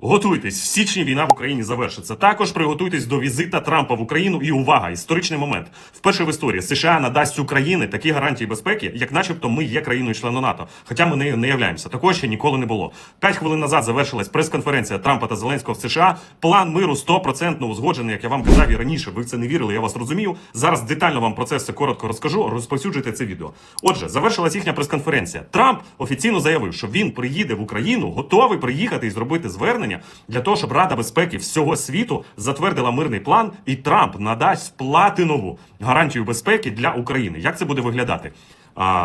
Готуйтесь, в січні війна в Україні завершиться. Також приготуйтесь до візита Трампа в Україну. І увага, історичний момент. Вперше в історії США надасть Україні такі гарантії безпеки, як начебто ми є країною членом НАТО. Хоча ми нею не являємося. Такого ще ніколи не було. П'ять хвилин назад завершилась прес-конференція Трампа та Зеленського в США. План миру 100% узгоджений, як я вам казав і раніше. Ви в це не вірили, я вас розумію. Зараз детально вам про це все коротко розкажу. Розповсюджуйте це відео. Отже, завершилась їхня прес-конференція. Трамп офіційно заявив, що він приїде в Україну, готовий приїхати і зробити звернення для того, щоб Рада безпеки всього світу затвердила мирний план, і Трамп надасть платинову гарантію безпеки для України. Як це буде виглядати?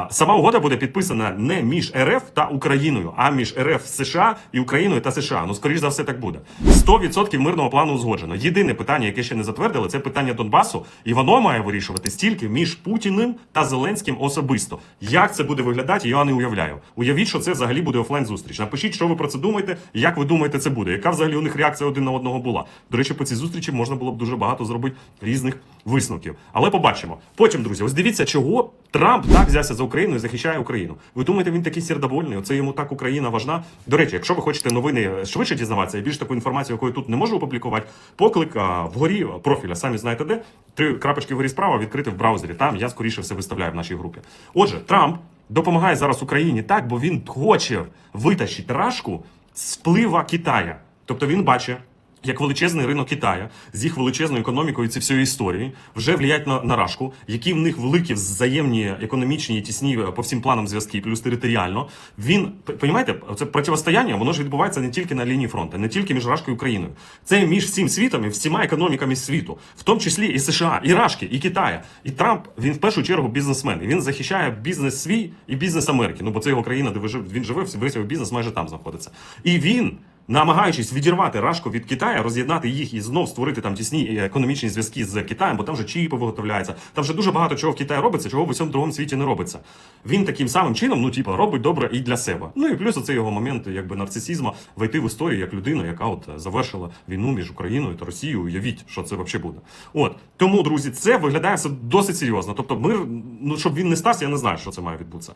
Сама угода буде підписана не між РФ та Україною, а між РФ США і Україною та США. Ну, скоріш за все, так буде. 100% мирного плану узгоджено. Єдине питання, яке ще не затвердили, це питання Донбасу, і воно має вирішуватись тільки між Путіним та Зеленським особисто. Як це буде виглядати, я не уявляю. Уявіть, що це взагалі буде офлайн зустріч. Напишіть, що ви про це думаєте, як ви думаєте, це буде. Яка взагалі у них реакція один на одного була? До речі, по цій зустрічі можна було б дуже багато зробити різних висновків. Але побачимо. Потім, друзі, ось дивіться, чого Трамп так взявся за Україну і захищає Україну. Ви думаєте, він такий сердобольний? Оце йому так Україна важна. До речі, якщо ви хочете новини швидше дізнаватися і більш таку інформацію, яку я тут не можу опублікувати, поклик а, вгорі профіля, самі знаєте де. Три крапочки вгорі справа відкрити в браузері. Там я скоріше все виставляю в нашій групі. Отже, Трамп допомагає зараз Україні так, бо він хоче витащити рашку з вплива Китая. Тобто він бачить. Як величезний ринок Китая з їх величезною економікою ці всієї історії вже влияють на, рашку, які в них великі взаємні економічні і тісні е, по всім планам зв'язки, плюс територіально. Він понімаєте, це протистояння, воно ж відбувається не тільки на лінії фронту, не тільки між Рашкою і Україною. Це між всім світом і всіма економіками світу, в тому числі і США, і Рашки, і Китая. І Трамп він в першу чергу бізнесмен. І він захищає бізнес свій і бізнес Америки. Ну бо це його країна, де ви він живе, весь його бізнес майже там знаходиться. І він намагаючись відірвати Рашку від Китаю, роз'єднати їх і знов створити там тісні е, економічні зв'язки з Китаєм, бо там вже чіпи виготовляються. Там вже дуже багато чого в Китаї робиться, чого в усьому другому світі не робиться. Він таким самим чином, ну типу, робить добре і для себе. Ну і плюс оцей його момент, якби нарцисізму, вийти в історію як людина, яка от е, завершила війну між Україною та Росією. Уявіть, що це взагалі буде. От тому, друзі, це виглядає досить серйозно. Тобто, мир, ну щоб він не стався, я не знаю, що це має відбутися.